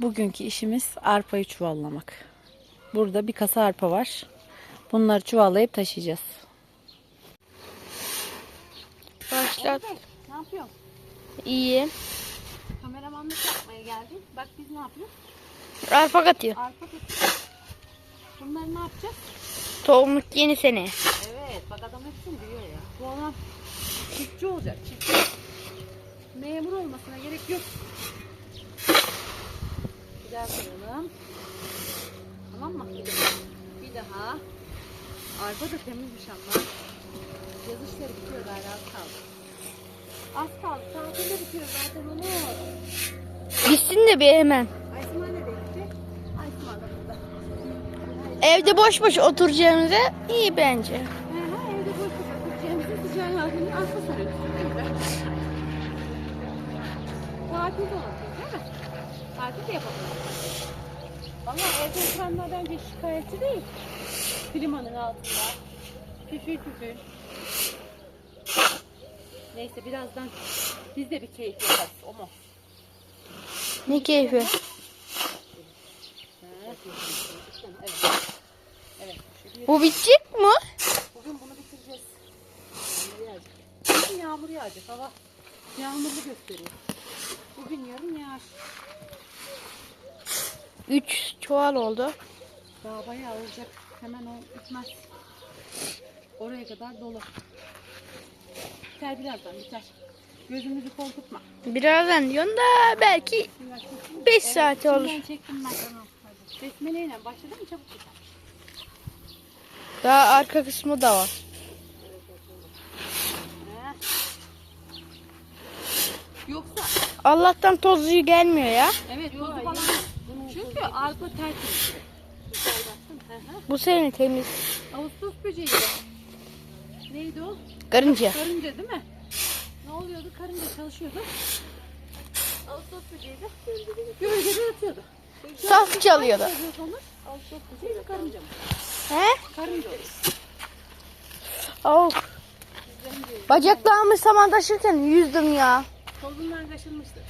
Bugünkü işimiz arpayı çuvallamak. Burada bir kasa arpa var. Bunları çuvallayıp taşıyacağız. Başlat. Ne yapıyorsun? İyi. Kameramanlık yapmaya geldin. Bak biz ne yapıyoruz? Arpa katıyor. Arpa tutuyoruz. Bunları ne yapacağız? Tohumluk yeni sene. Evet bak adam hepsini biliyor ya. Bu adam çiftçi olacak çiftçi. Memur olmasına gerek yok. Daha koyalım. Tamam mı? Bir daha. Arpa da temizmiş ama. Yaz işleri bitiyor galiba az kaldı. Az kaldı. Tatilde bitiyor zaten onu. Bitsin de bir hemen. Aysima nereye gitti? Aysima da burada. Evde boş boş oturacağımıza iyi bence. He he evde boş boş oturacağımızın sıcağı halini arpa sarıyoruz. Tatil de olabilir değil mi? Tatil de yapabiliriz. Ama evde oturanlar bence şikayetçi değil. Klimanın altında. Püfür püfür. Neyse birazdan biz de bir keyif yaparız. O mu? Ne keyfi. He. Evet. Evet. Bu bitecek mi? Bugün bunu bitireceğiz. Yağmur yağacak. Yağmur yağacak. Hava yağmurlu gösteriyor. Bugün yarın yağar. Üç çuval oldu. Daha bayağı olacak. Hemen o bitmez. Oraya kadar dolu. Biter birazdan biter. Gözümüzü korkutma. Birazdan diyorsun da belki Biraz çektim. 5 saat olur. Çektim ben. Besmeleyle başladı mı çabuk biter. Daha arka kısmı da var. He. Yoksa Allah'tan tozluğu gelmiyor ya. evet tozu falan. Çünkü arpa tertemiz. Bu sene temiz. Ağustos böceği. Neydi o? Karınca. Karınca değil mi? Ne oluyordu? Karınca çalışıyordu. Ağustos böceği de gölgede yatıyordu. Saf çalıyordu. Ağustos böceği mi karınca mı? He? Karınca. Oh. Bacaklarımı saman taşırken yüzdüm ya. Kolundan kaşınmıştı.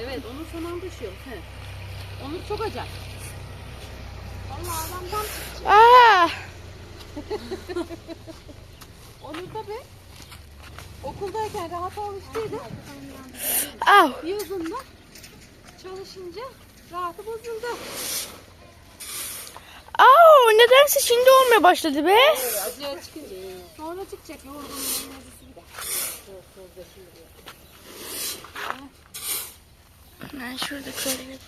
Evet onu son anda düşüyor. He. Onu çok acayip. Vallahi adamdan Aa, onu tabi okuldayken rahat olmuştuydu. ah. Yazında çalışınca rahatı bozuldu. Aa, nedense şimdi olmaya başladı be. Acıya çıkınca. Sonra çıkacak yorgunluğun acısı bir de. Ben şurada koyayım.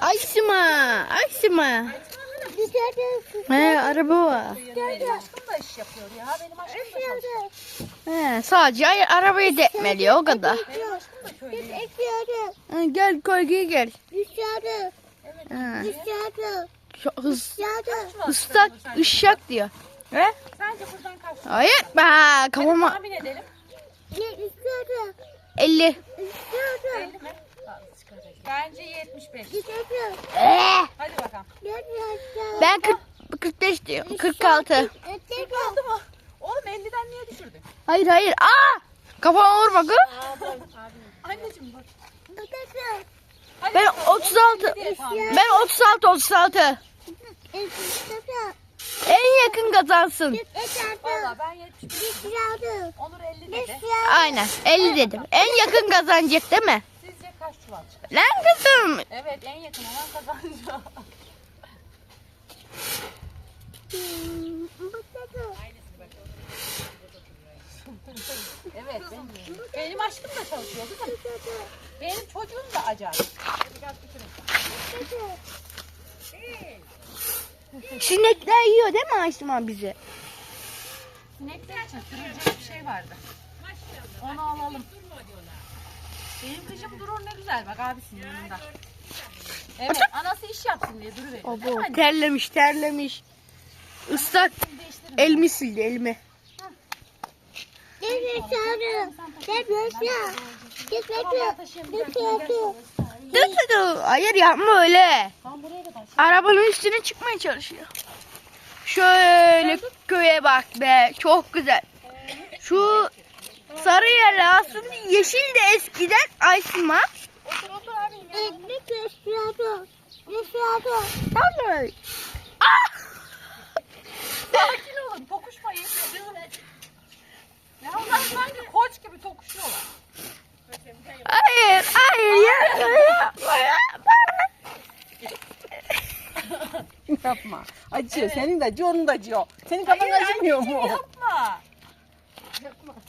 Aysima, Aysima. He, araba var. Aşkım da iş yapıyor ya. Benim aşkım da çalışıyor. He, sadece ay- arabayı detmeliyor o kadar. Da köylü. Ha, gel koy gel gel. Ha, çok hız, ıslak, ışak diyor. He? Sence buradan kaç? Hayır be kafama Tahmin edelim. 50. 50 mi? Bence 75. Ee, Hadi bakalım. ben 40, 45 diyorum. 46. Kaldı mı? Oğlum 50'den niye düşürdün? Hayır hayır. Aa! Kafama vurma kız. Anneciğim bak. Ben bakalım, 36. 50 diye tahmin. Ben 36 36. En yakın kazansın. Valla ben 75. Onur 50 dedi. Aynen 50 dedim. En yakın kazanacak değil mi? Sizce kaç çuval çıkar? Lan kızım. Evet en yakın olan kazanacak. Evet benim, benim aşkım da çalışıyor kızım. Benim çocuğum da acayip. Sinekler yiyor değil mi Ayşman bizi? Sinekler için sürülecek bir şey vardı. Onu alalım. Benim kışım durur ne güzel bak abisinin yanında. Evet anası iş yapsın diye duruveriyor. Anne? Terlemiş terlemiş. Islak. Elimi sildi elimi. Tamam ben taşıyayım. Dur dur dur. Hayır yapma öyle. Arabanın üstüne çıkmaya çalışıyor. Şöyle köye bak be. Çok güzel. Şu sarı yerle aslında yeşil de eskiden ya. Ekmek yaşıyordu. Yaşıyordu. Tamam. Ah! Sakin olun. Tokuşmayın. Ya onlar sanki koç gibi tokuşuyorlar. Hayır, hayır yapma, yapma, yapma. Yapma. Acıyor. Senin de acıyor, onun da acıyor. Senin kafan acımıyor mu? Yapma. Yapma.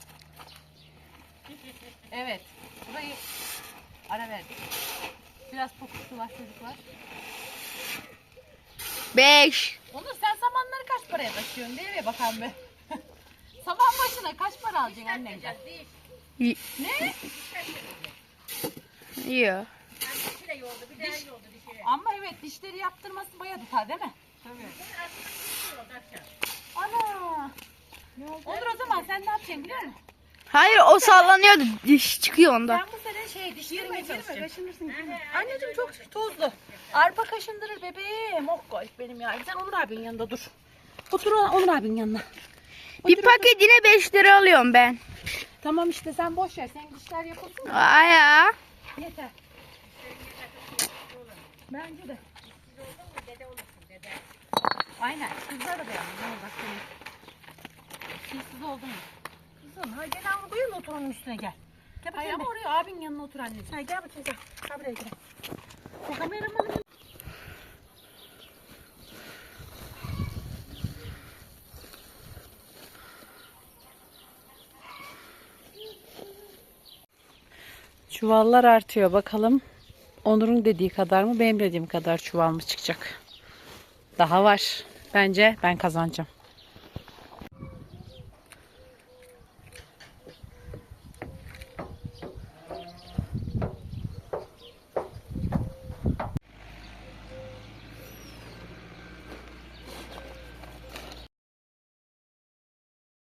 Evet. Burayı ara verdik. Biraz tokuştular çocuklar. Beş. Onur sen samanları kaç paraya taşıyorsun değil mi bakalım be? Saman başına kaç para alacaksın annemden? Ne? Yok. Ama evet dişleri yaptırması bayağı tutar değil mi? Tabii. Ana. Onur o zaman sen ne yapacaksın biliyor musun? Hayır o sallanıyordu. Diş çıkıyor onda. Ben bu sene şey dişlerime girme kaşınırsın. Anneciğim çok tozlu. Arpa kaşındırır bebeğim. Oh koy benim ya. Sen Onur abinin yanında dur. Otur Onur abinin yanına. Bir paketine 5 lira alıyorum ben. Tamam işte sen boş ver. Sen dişler yapılsın. Aya. Bence de. Aynen. Kızlar da beğendim. Ne olacak senin? Sizsiz oldu mu? Kızım ha gel ama buyurun otur onun üstüne gel. Gel Hayır ama oraya abinin yanına otur anneciğim. Ha, gel bakayım gel. Gel buraya gel. Bu kameramanı Çuvallar artıyor bakalım. Onur'un dediği kadar mı benim dediğim kadar çuval mı çıkacak? Daha var. Bence ben kazanacağım.